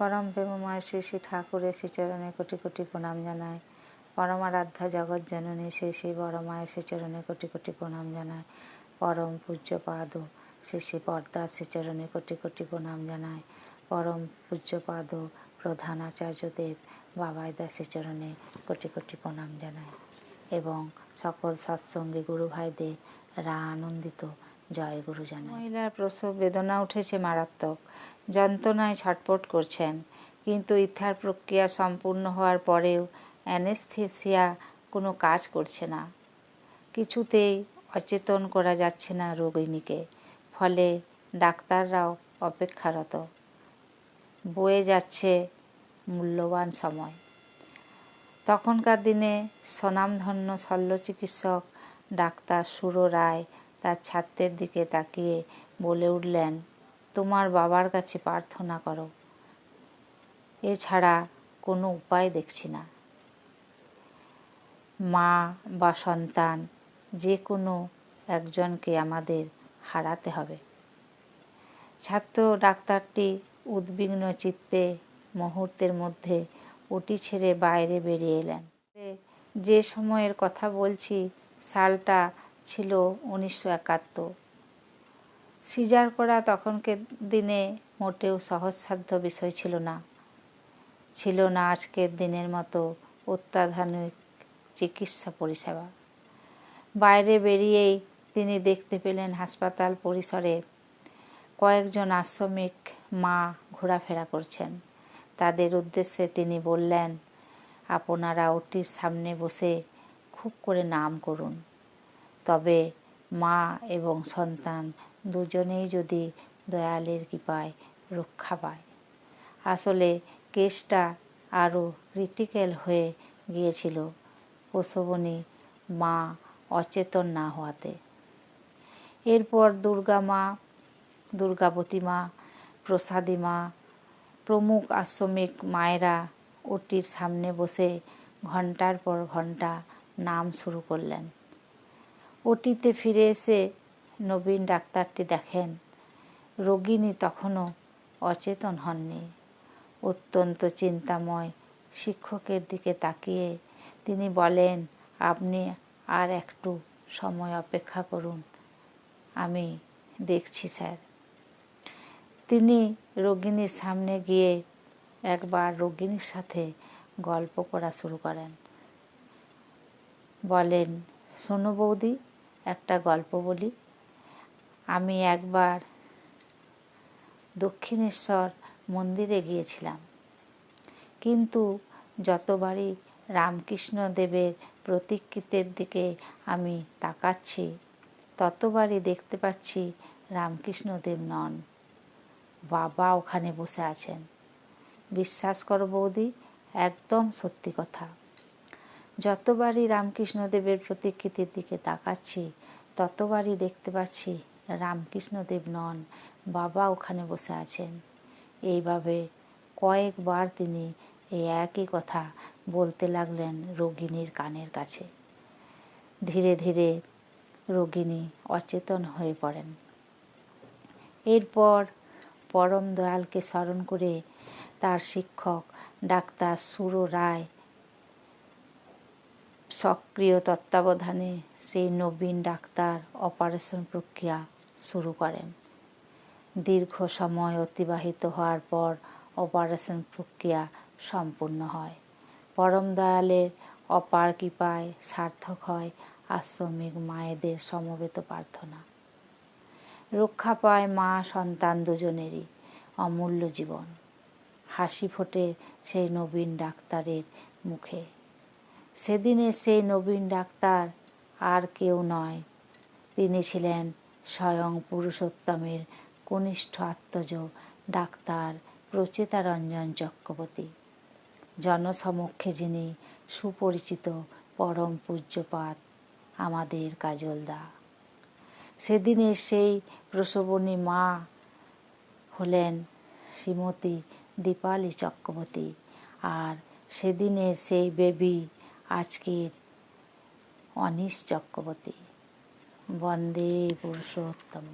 পরম প্রেমময় শ্রী শ্রী ঠাকুরের শ্রীচরণে কোটি কোটি প্রণাম জানায় পরমারাধ্যা জগৎ জননী শ্রী শ্রী বড়মায়ের শ্রীচরণে কোটি কোটি প্রণাম জানায় পরম পূজ্য পাদ শ্রী শ্রী পর্দা শ্রীচরণে কোটি কোটি প্রণাম জানায় পরম পূজ্য পাদ প্রধান আচার্যদেব বাবাইদা চরণে কোটি কোটি প্রণাম জানায় এবং সকল সৎসঙ্গী গুরু ভাইদের রা আনন্দিত জয় গুরু মহিলার প্রসব বেদনা উঠেছে মারাত্মক। যন্ত্রণায় ছটপট করছেন। কিন্তু ইথার প্রক্রিয়া সম্পূর্ণ হওয়ার পরেও অ্যানেস্থেসিয়া কোনো কাজ করছে না। কিছুতেই অচেতন করা যাচ্ছে না রোগিণীকে। ফলে ডাক্তাররাও অপেক্ষারত। বয়ে যাচ্ছে মূল্যবান সময়। তখনকার দিনে স্বনামধন্য শল্য চিকিৎসক ডাক্তার সুর রায় তার ছাত্রের দিকে তাকিয়ে বলে উঠলেন, তোমার বাবার কাছে প্রার্থনা করো। এছাড়া কোনো উপায় দেখছি না। মা বা সন্তান যে কোনো একজনকে আমাদের হারাতে হবে ছাত্র ডাক্তারটি উদ্বিগ্ন চিত্তে মুহূর্তের মধ্যে ওটি ছেড়ে বাইরে বেরিয়ে এলেন। যে সময়ের কথা বলছি, সালটা ছিল উনিশশো একাত্তর। সিজার করা তখনকে দিনে মোটেও সহজসাধ্য বিষয় ছিল না। ছিল না আজকের দিনের মতো অত্যাধুনিক চিকিৎসা পরিষেবা। বাইরে বেরিয়েই তিনি দেখতে পেলেন হাসপাতাল পরিসরে কয়েকজন আশ্রমিক মা ঘোরাফেরা করছেন। তাদের উদ্দেশ্যে তিনি বললেন, আপনারা ওটির সামনে বসে খুব করে নাম করুন। তবে মা এবং সন্তান দুজনেই যদি দয়ালের কৃপায় রক্ষা পায়। আসলে কেসটা আরও ক্রিটিক্যাল হয়ে গিয়েছিল। প্রসবনী মা অচেতন না হওয়াতে। এরপর দুর্গা মা, দুর্গাবতী মা, প্রসাদী মা, প্রমুখ আশ্রমিক মায়েরা ওটির সামনে বসে ঘণ্টার পর ঘণ্টা নাম শুরু করলেন। ওটিতে ফিরে এসে নবীন ডাক্তারটি দেখেন। রোগিণী তখনও অচেতন হননি। অত্যন্ত চিন্তাময় শিক্ষকের দিকে তাকিয়ে তিনি বলেন, আপনি আর একটু সময় অপেক্ষা করুন, আমি দেখছি স্যার। তিনি রোগিণীর সামনে গিয়ে একবার রোগিণীর সাথে গল্প করা শুরু করেন। বলেন, শোনো বৌদি একটা গল্প বলি। আমি একবার দক্ষিণেশ্বর মন্দিরে গিয়েছিলাম। কিন্তু যতবারই রামকৃষ্ণ দেবের প্রতিকৃতির দিকে আমি তাকাচ্ছি, ততবারই দেখতে পাচ্ছি রামকৃষ্ণদেব নন। বাবা ওখানে বসে আছেন। বিশ্বাস করো বৌদি, একদম সত্যি কথা। যতবারই রামকৃষ্ণদেবের প্রতিকৃতির দিকে তাকাচ্ছি, ততবারই দেখতে পাচ্ছি রামকৃষ্ণদেব নন, বাবা ওখানে বসে আছেন। এইভাবে কয়েকবার তিনি এই একই কথা বলতে লাগলেন রোগিণীর কানের কাছে। ধীরে ধীরে রোগিণী অচেতন হয়ে পড়েন। এরপর পরম দয়ালকে স্মরণ করে তার শিক্ষক ডাক্তার সুর রায় সক্রিয় তত্ত্বাবধানে সেই নবীন ডাক্তার অপারেশন প্রক্রিয়া শুরু করেন। দীর্ঘ সময় অতিবাহিত হওয়ার পর অপারেশন প্রক্রিয়া সম্পূর্ণ হয়। পরম দয়ালের অপার কৃপায় সার্থক হয় আশ্রমিক মায়েদের সমবেত প্রার্থনা। রক্ষা পায় মা সন্তান দুজনেরই অমূল্য জীবন। হাসি ফোটে সেই নবীন ডাক্তারের মুখে। সেদিনে সেই নবীন ডাক্তার আর কেউ নয়। তিনি ছিলেন স্বয়ং পুরুষোত্তমের কনিষ্ঠ আত্মজ ডাক্তার প্রচেতারঞ্জন চক্রবর্তী। জনসমক্ষে যিনি সুপরিচিত পরম পূজ্যপাত আমাদের কাজলদা সেদিনে সেই প্রসবনী মা হলেন শ্রীমতী দীপালি চক্রবর্তী। আর সেদিনের সেই বেবি আজকের অনিশ চক্রবর্তী। বন্দে পুরুষোত্তম।